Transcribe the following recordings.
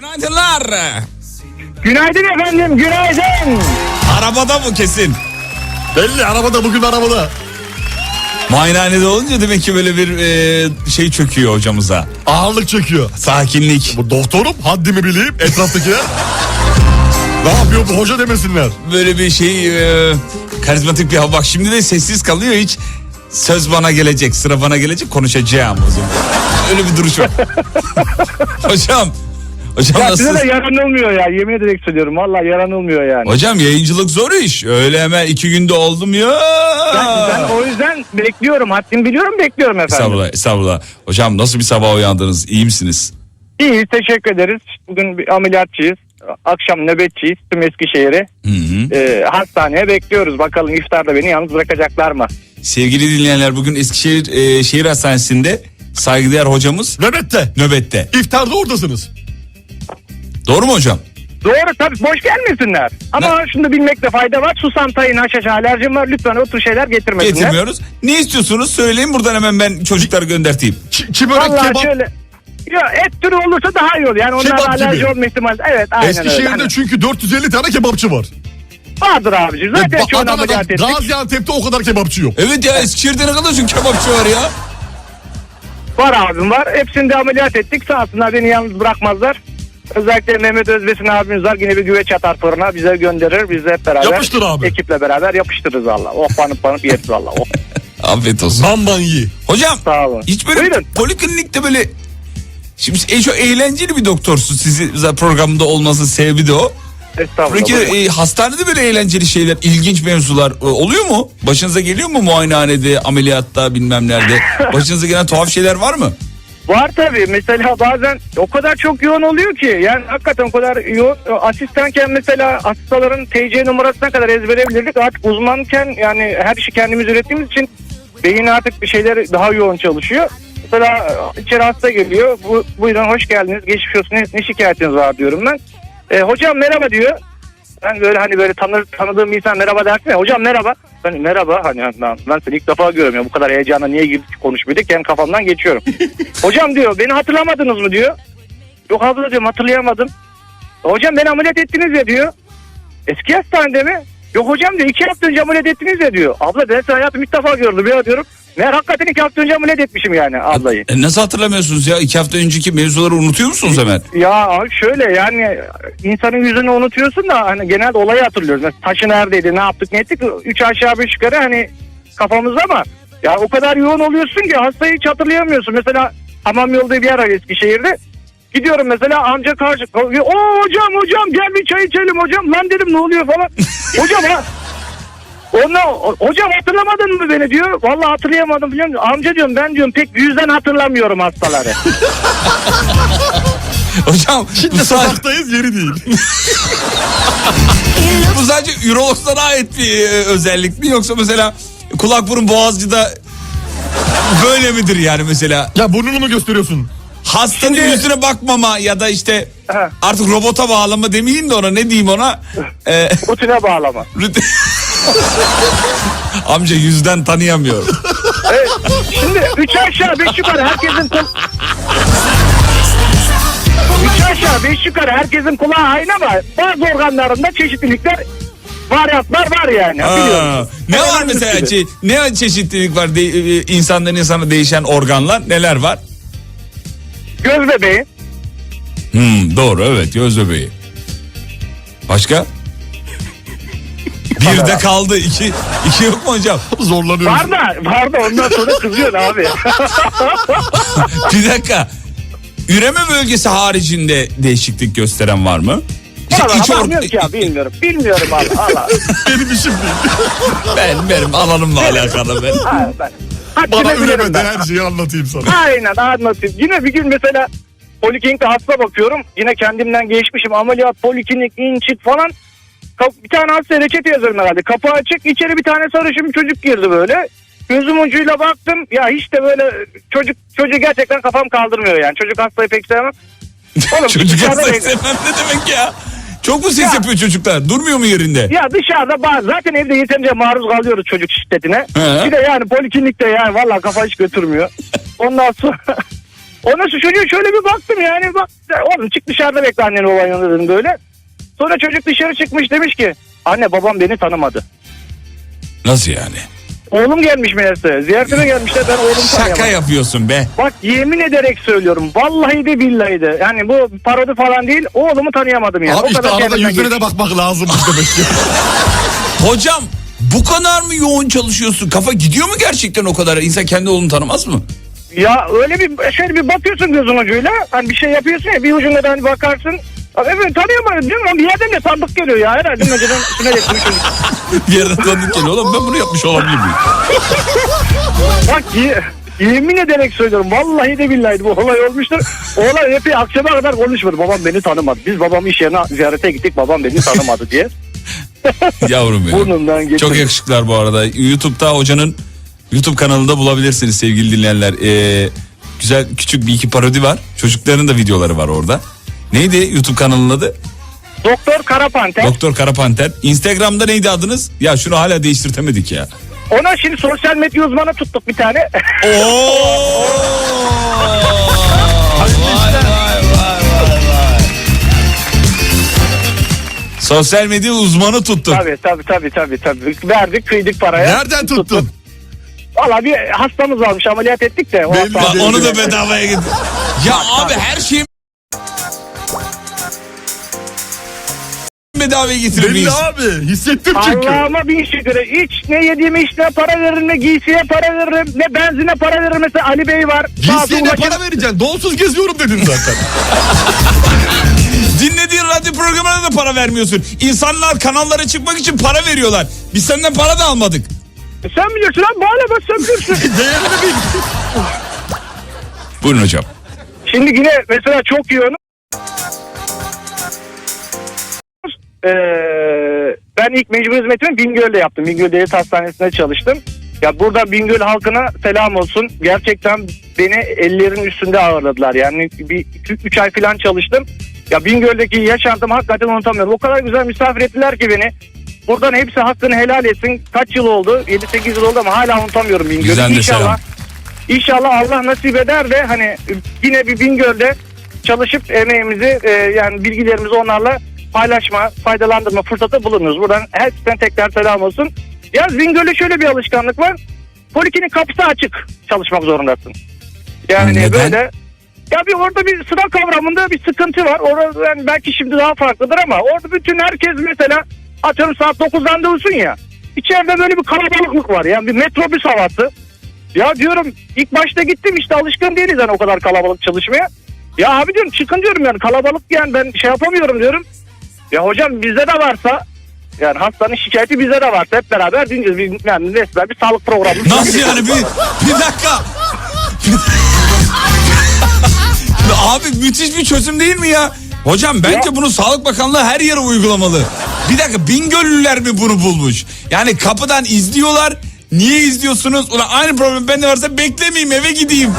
Günaydınlar. Günaydın efendim, günaydın. Arabada mı kesin? Belli arabada bugün arabada. Muayenehanede olunca demek ki böyle bir e, şey çöküyor hocamıza. Ağırlık çekiyor. Sakinlik. Bu doktorum haddimi bileyim etraftakiler. ne yapıyor bu hoca demesinler. Böyle bir şey e, karizmatik bir hava. Bak şimdi de sessiz kalıyor hiç. Söz bana gelecek, sıra bana gelecek konuşacağım o zaman. Öyle bir duruş var. hocam, hocam Ya size nasıl? de yaranılmıyor ya, yemin ederek söylüyorum. Vallahi yaranılmıyor yani. Hocam yayıncılık zor iş. Öyle hemen iki günde oldum ya. Ben, ben o yüzden bekliyorum, haddimi biliyorum, bekliyorum efendim. Estağfurullah, estağfurullah. Hocam nasıl bir sabah uyandınız? İyi misiniz? İyi, teşekkür ederiz. Bugün bir ameliyatçıyız. Akşam nöbetçiyiz tüm Eskişehir'i. Hı hı. Ee, hastaneye bekliyoruz. Bakalım iftarda beni yalnız bırakacaklar mı? Sevgili dinleyenler bugün Eskişehir e, Şehir Hastanesi'nde saygıdeğer hocamız Nöbette. nöbette. İftarda oradasınız. Doğru mu hocam? Doğru tabii boş gelmesinler. Ama şunu da bilmekte fayda var. Susam, tayin, haşhaş alerjim var. Lütfen o tür şeyler getirmesinler. Getirmiyoruz. Ne istiyorsunuz söyleyin buradan hemen ben çocukları gönderteyim. Ç- çibörek Vallahi kebap. şöyle... Ya et türü olursa daha iyi olur. Yani onlar Kebap gibi. alerji olma ihtimali. Evet aynen öyle. Eskişehir'de Hani çünkü 450 tane kebapçı var. vardır abicim. Zaten Ba- çoğunu Adana'da, ameliyat ettik. Gaziantep'te o kadar kebapçı yok. Evet ya Eskişehir'de ne kadar çok kebapçı var ya. Var abim var. Hepsini de ameliyat ettik. Sağ olsunlar beni yalnız bırakmazlar. Özellikle Mehmet Özbesin abimiz var. Yine bir güveç atar fırına. Bize gönderir. Biz de hep beraber. Yapıştır abi. Ekiple beraber yapıştırırız valla. Oh panıp panıp yeriz valla. Oh. Afiyet olsun. Bamban yi. Hocam Sağ olun. hiç böyle Buyurun. poliklinikte böyle Şimdi e, çok eğlenceli bir doktorsun. Sizi zaten programda olmasının sebebi de o. Estağfurullah. Peki e, hastanede böyle eğlenceli şeyler, ilginç mevzular e, oluyor mu? Başınıza geliyor mu muayenehanede, ameliyatta bilmem nerede? Başınıza gelen tuhaf şeyler var mı? Var tabii. Mesela bazen o kadar çok yoğun oluyor ki. Yani hakikaten o kadar yoğun. Asistanken mesela hastaların TC numarasına kadar ezbere bilirdik. Artık uzmanken yani her işi kendimiz ürettiğimiz için beyin artık bir şeyler daha yoğun çalışıyor. Mesela içeri hasta geliyor. Bu, buyurun hoş geldiniz. Geçmiş olsun. Ne, ne şikayetiniz var diyorum ben. E, hocam merhaba diyor. Ben böyle hani böyle tanır, tanıdığım insan merhaba dersin ya. Hocam merhaba. Ben merhaba hani ben, ben seni ilk defa görüyorum ya. Bu kadar heyecanla niye girdik konuşmadık. Kendi kafamdan geçiyorum. Hocam diyor beni hatırlamadınız mı diyor. Yok abla diyorum hatırlayamadım. Hocam beni ameliyat ettiniz ya diyor. Eski hastanede mi? Yok hocam diyor iki hafta önce ameliyat ettiniz ya diyor. Abla ben seni hayatım ilk defa gördüm ya diyorum. Meğer hakikaten iki hafta önce ameliyat etmişim yani ablayı. E, nasıl hatırlamıyorsunuz ya? İki hafta önceki mevzuları unutuyor musunuz hemen? Ya abi şöyle yani insanın yüzünü unutuyorsun da hani genelde olayı hatırlıyoruz. Mesela taşı neredeydi ne yaptık ne ettik üç aşağı beş yukarı hani kafamızda ama ya o kadar yoğun oluyorsun ki hastayı hiç hatırlayamıyorsun. Mesela hamam yolu diye bir yer var Eskişehir'de. Gidiyorum mesela amca karşı o hocam hocam gel bir çay içelim hocam lan dedim ne oluyor falan. hocam ha Ondan, hocam hatırlamadın mı beni diyor. Vallahi hatırlayamadım biliyor musun? Amca diyorum ben diyorum pek yüzden hatırlamıyorum hastaları. Hocam bu Şimdi sadece, sokaktayız yeri değil. bu sadece ürologlara ait bir e, özellik mi? Yoksa mesela kulak burun boğazcıda böyle midir yani mesela? ya burnunu mu gösteriyorsun? Hastanın Şimdi- yüzüne bakmama ya da işte Ha. artık robota bağlama demeyeyim de ona ne diyeyim ona? Ee, Rutine bağlama. Amca yüzden tanıyamıyorum. Evet. Şimdi üç aşağı beş yukarı herkesin kul... Üç aşağı beş yukarı herkesin kulağı aynı ama bazı organlarında çeşitlilikler varyantlar var yani. Ne var mesela gibi. çe- ne çeşitlilik var de, e, insandan insana değişen organlar neler var? Göz bebeği. Hmm, doğru evet göz bebeği. Başka? Bir de kaldı iki, iki yok mu hocam? Zorlanıyoruz. Var da var da ondan sonra kızıyorsun abi. Bir dakika. Üreme bölgesi haricinde değişiklik gösteren var mı? İşte Valla iç or- ki ya bilmiyorum. Bilmiyorum Allah Allah. Benim işim değil. ben benim alanımla alakalı ben. Ha, ben. Bana üremede ben. her şeyi anlatayım sana. Aynen anlatayım. Yine bir gün mesela poliklinikte hasta bakıyorum. Yine kendimden geçmişim. Ameliyat, poliklinik, in çık falan. Bir tane hastaya reçete yazıyorum herhalde. Kapı açık. içeri bir tane sarışın bir çocuk girdi böyle. Gözüm ucuyla baktım. Ya hiç de böyle çocuk çocuğu gerçekten kafam kaldırmıyor yani. Çocuk hastayı pek sevmem. Oğlum, Çocuk hastayı sevmem ne demek ya? Çok mu ses Ya. yapıyor çocuklar? Durmuyor mu yerinde? Ya dışarıda bazı zaten evde yeterince maruz kalıyoruz çocuk şiddetine. He. Bir de yani poliklinikte yani vallahi kafa hiç götürmüyor. Ondan sonra Ondan sonra çocuğa şöyle bir baktım yani bak oğlum çık dışarıda bekle anneni baban yanında dedim böyle. Sonra çocuk dışarı çıkmış demiş ki anne babam beni tanımadı. Nasıl yani? Oğlum gelmiş meğerse ziyaretine gelmişler ben oğlum Şaka yapıyorsun be. Bak yemin ederek söylüyorum vallahi de billahi de yani bu parodi falan değil oğlumu tanıyamadım yani. Abi işte arada kendimden yüzüne geçti. de bakmak lazım demek ki. Hocam bu kadar mı yoğun çalışıyorsun? Kafa gidiyor mu gerçekten o kadar? İnsan kendi oğlunu tanımaz mı? Ya öyle bir şöyle bir bakıyorsun gözün ucuyla. Hani bir şey yapıyorsun ya bir ucunda da hani bakarsın. Abi evet tanıyamadım diyorum ama bir yerden de tanıdık geliyor ya. Herhalde önceden geçmiş çocuk. Bir yerden tanıdık geliyor. Oğlum ben bunu yapmış olabilir miyim? Bak ye- yemin ederek söylüyorum. Vallahi de billahi bu olay olmuştur. Oğlan epey akşama kadar konuşmadı. Babam beni tanımadı. Biz babam iş yerine ziyarete gittik. Babam beni tanımadı diye. Yavrum benim. Burnumdan geçti. Çok yakışıklar bu arada. YouTube'da hocanın YouTube kanalında bulabilirsiniz sevgili dinleyenler. Ee, güzel küçük bir iki parodi var. Çocukların da videoları var orada. Neydi YouTube kanalının adı? Doktor Karapanter. Doktor Karapanter. Instagram'da neydi adınız? Ya şunu hala değiştirtemedik ya. Ona şimdi sosyal medya uzmanı tuttuk bir tane. Oo! Vay, vay, vay, vay, vay. Sosyal medya uzmanı tuttuk. tabii tabii tabii tabii. tabii. Verdik kıydık paraya. Nereden tuttun? Valla bir hastamız varmış ameliyat ettik de. O hasta- Bak, onu da bedavaya getir. Ya abi her şeyi bedavaya getirir Belli abi. Hissettim çünkü. Allah'ıma bin şükür. Hiç ne yediğime içtiğime para veririm ne giysiye para veririm ne benzine para veririm. Mesela Ali Bey var. Giysiye ne para vereceksin? Donsuz geziyorum dedin zaten. Dinlediğin radyo programına da para vermiyorsun. İnsanlar kanallara çıkmak için para veriyorlar. Biz senden para da almadık. Sen bilirsin lan bana bak sen bilirsin. Değerini bil. Buyurun hocam. Şimdi yine mesela çok yoğunum. Ee, ben ilk mecbur hizmetimi Bingöl'de yaptım. Bingöl Devlet Hastanesi'nde çalıştım. Ya burada Bingöl halkına selam olsun. Gerçekten beni ellerin üstünde ağırladılar. Yani bir 3 ay falan çalıştım. Ya Bingöl'deki yaşantımı hakikaten unutamıyorum. O kadar güzel misafir ettiler ki beni. Buradan hepsi hakkını helal etsin. Kaç yıl oldu? 7-8 yıl oldu ama hala unutamıyorum Bingöl'ü. Bizden de. İnşallah Allah nasip eder de hani yine bir Bingöl'de çalışıp emeğimizi e, yani bilgilerimizi onlarla paylaşma, faydalandırma fırsatı bulunuruz. Buradan herkesten tekrar selam olsun. Ya Bingöl'de şöyle bir alışkanlık var. Poliklinik kapısı açık çalışmak zorundasın. Yani Neden? böyle ya bir orada bir sıra kavramında bir sıkıntı var. Orada yani belki şimdi daha farklıdır ama orada bütün herkes mesela atıyorum saat 9'dan dövsün ya. İçeride böyle bir kalabalıklık var. Yani bir metrobüs havası. Ya diyorum ilk başta gittim işte alışkın değiliz yani o kadar kalabalık çalışmaya. Ya abi diyorum çıkın diyorum yani kalabalık yani ben şey yapamıyorum diyorum. Ya hocam bizde de varsa yani hastanın şikayeti bizde de varsa hep beraber dinleyeceğiz. Bir, yani resmen bir sağlık programı. Nasıl yani bir, bir dakika. Abi müthiş bir çözüm değil mi ya? Hocam bence Ya. bunu Sağlık Bakanlığı her yere uygulamalı. Bir dakika Bingöllüler mi bunu bulmuş? Yani kapıdan izliyorlar. Niye izliyorsunuz? Ulan aynı problem bende varsa beklemeyeyim eve gideyim.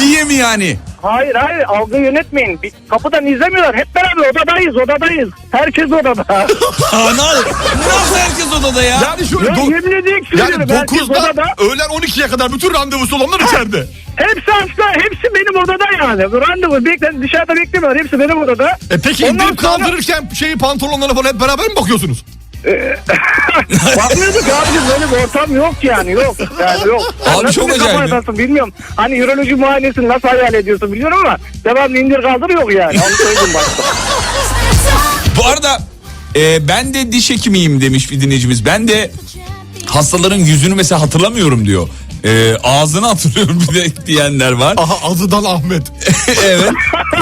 Diye mi yani? Hayır hayır algı yönetmeyin. Bir, kapıdan izlemiyorlar. Hep beraber odadayız odadayız. Herkes odada. Ana, nasıl herkes odada ya? Yani şöyle ya do- yemin ediyorum ki yani söylüyorum, herkes 9'da odada. öğlen 12'ye kadar bütün randevusu olanlar içeride. Hepsi hasta. Hepsi benim odada yani. Bu Randevu beklen dışarıda beklemiyorlar. Hepsi benim odada. E peki Ondan indirip sonra- kaldırırken şeyi pantolonlarına falan hep beraber mi bakıyorsunuz? Bakmıyorduk abicim böyle bir ortam yok yani yok. Yani yok. Sen Abi nasıl çok bir kafa acayip. bilmiyorum. Hani üroloji muayenesini nasıl hayal ediyorsun biliyorum ama devamlı indir kaldır yok yani. Onu söyleyeyim başta. Bu arada e, ben de diş hekimiyim demiş bir dinleyicimiz. Ben de hastaların yüzünü mesela hatırlamıyorum diyor. E, ağzını hatırlıyorum bir de diyenler var. Aha azıdan Ahmet. evet.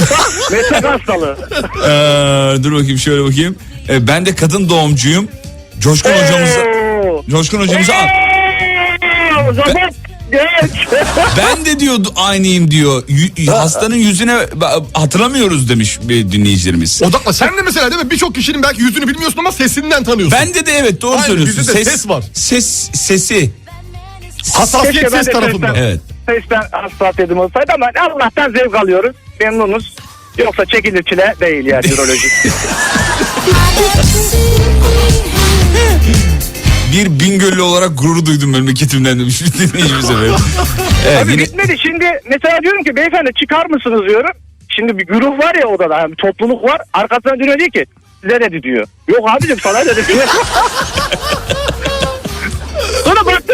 Meslek hastalığı. Ee, dur bakayım şöyle bakayım. Ee, ben de kadın doğumcuyum. Coşkun hocamıza. Coşkun hocamıza O zaman geç. ben de diyor aynıyım diyor. Yü- hastanın yüzüne hatırlamıyoruz demiş bir dinleyicilerimiz. Odakla. Sen de mesela değil mi? Birçok kişinin belki yüzünü bilmiyorsun ama sesinden tanıyorsun. Ben de de evet doğru Aynen, söylüyorsun. bizde de ses var. Ses sesi. Hassasiyet ses de tarafından. Evet. Sesten hassasiyetim olsaydı ama Allah'tan zevk alıyoruz. Memnunuz. Yoksa çekilir çile değil yani üroloji. Bir Bingöllü olarak gurur duydum memleketimden demiş bir dinleyicimiz efendim. Evet, Tabii yine- bitmedi. Şimdi mesela diyorum ki beyefendi çıkar mısınız diyorum. Şimdi bir güruh var ya odada yani bir topluluk var. Arkasına dönüyor diyor ki size dedi diyor. Yok abicim sana dedi diyor.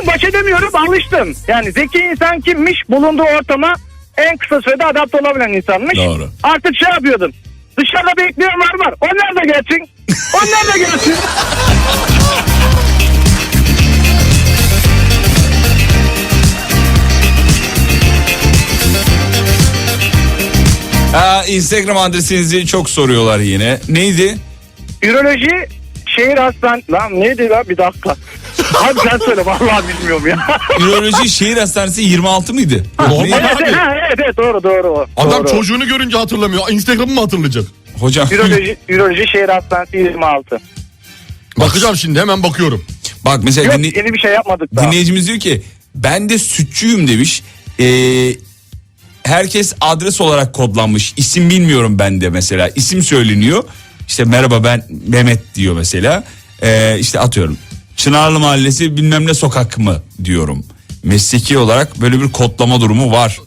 Baktım baş edemiyorum alıştım. Yani zeki insan kimmiş bulunduğu ortama en kısa sürede adapte olabilen insanmış. Doğru. Artık şey yapıyordum. Dışarıda bekliyorum var var. Onlar da gelsin. Onlar da gelsin. Aa, Instagram adresinizi çok soruyorlar yine. Neydi? Üroloji şehir hastan... Lan neydi lan bir dakika. Abi sen söyle vallahi bilmiyorum ya. Üroloji Şehir Hastanesi 26 mıydı? Normal evet, abi. evet, evet, evet doğru doğru. o. Adam doğru. çocuğunu görünce hatırlamıyor. Instagram'ı mı hatırlayacak? Hocam Üroloji, üroloji şehir hastanesi 26. Bakacağım şimdi hemen bakıyorum. bak mesela Yok dinle- yeni bir şey yapmadık daha. dinleyicimiz diyor ki ben de sütçüyüm demiş. Ee, herkes adres olarak kodlanmış. İsim bilmiyorum ben de mesela. İsim söyleniyor. İşte merhaba ben Mehmet diyor mesela. Ee, işte atıyorum. Çınarlı Mahallesi bilmem ne sokak mı diyorum. Mesleki olarak böyle bir kodlama durumu var.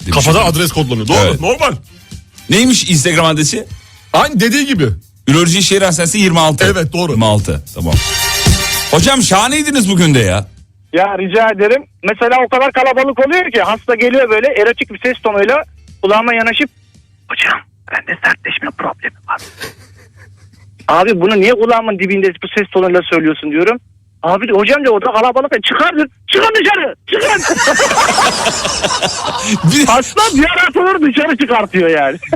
demiş Kafada efendim. adres kodlanıyor. Doğru Evet. normal. Neymiş Instagram adresi? Aynı dediği gibi. Üroloji Şehir Hastanesi 26. Evet, doğru. 26 tamam. Hocam şahaneydiniz bugün de ya. Ya rica ederim. Mesela o kadar kalabalık oluyor ki hasta geliyor böyle erotik bir ses tonuyla kulağıma yanaşıp hocam bende sertleşme problemi var. Abi bunu niye kulağımın dibinde bu ses tonuyla söylüyorsun diyorum. Abi de, hocam diyor orada kalabalık çıkar çıkın dışarı çıkın. Bir- bir yaratılır dışarı çıkartıyor yani.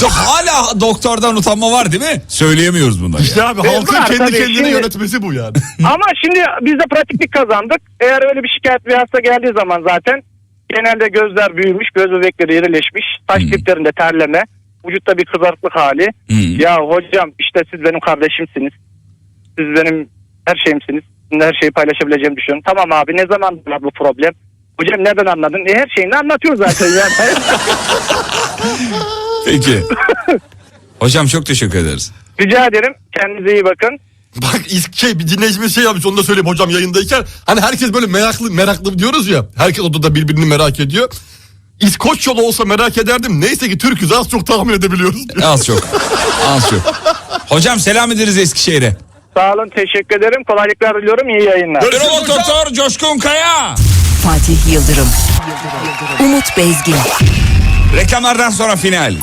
Do- hala doktordan utanma var değil mi? Söyleyemiyoruz bunları. İşte abi Evet, halkın var kendi tabii. kendine Şimdi- yönetmesi bu yani. Ama şimdi biz de pratiklik kazandık. Eğer öyle bir şikayet bir hasta geldiği zaman zaten genelde gözler büyümüş, göz bebekleri irileşmiş, saç diplerinde terleme, vücutta bir kızarıklık hali. Hmm. Ya hocam işte siz benim kardeşimsiniz. Siz benim her şeyimsiniz. Sizinle her şeyi paylaşabileceğimi düşünüyorum. Tamam abi ne zaman var bu problem? Hocam nereden anladın? E, her şeyini anlatıyor zaten yani. Peki. Hocam çok teşekkür ederiz. Rica ederim. Kendinize iyi bakın. Bak şey bir dinleyicimiz şey yapmış onu da söyleyeyim hocam yayındayken. Hani herkes böyle meraklı meraklı diyoruz ya. Herkes odada birbirini merak ediyor. İskoç yolu olsa merak ederdim. Neyse ki Türk'üz az çok tahmin edebiliyoruz. Az çok. Az çok. Hocam selam ederiz Eskişehir'e. Sağ olun. Teşekkür ederim. Kolaylıklar diliyorum. İyi yayınlar. Hocam. Doktor Coşkun Kaya. Fatih Yıldırım, Umut Bezgin, Reklamlardan sonra final.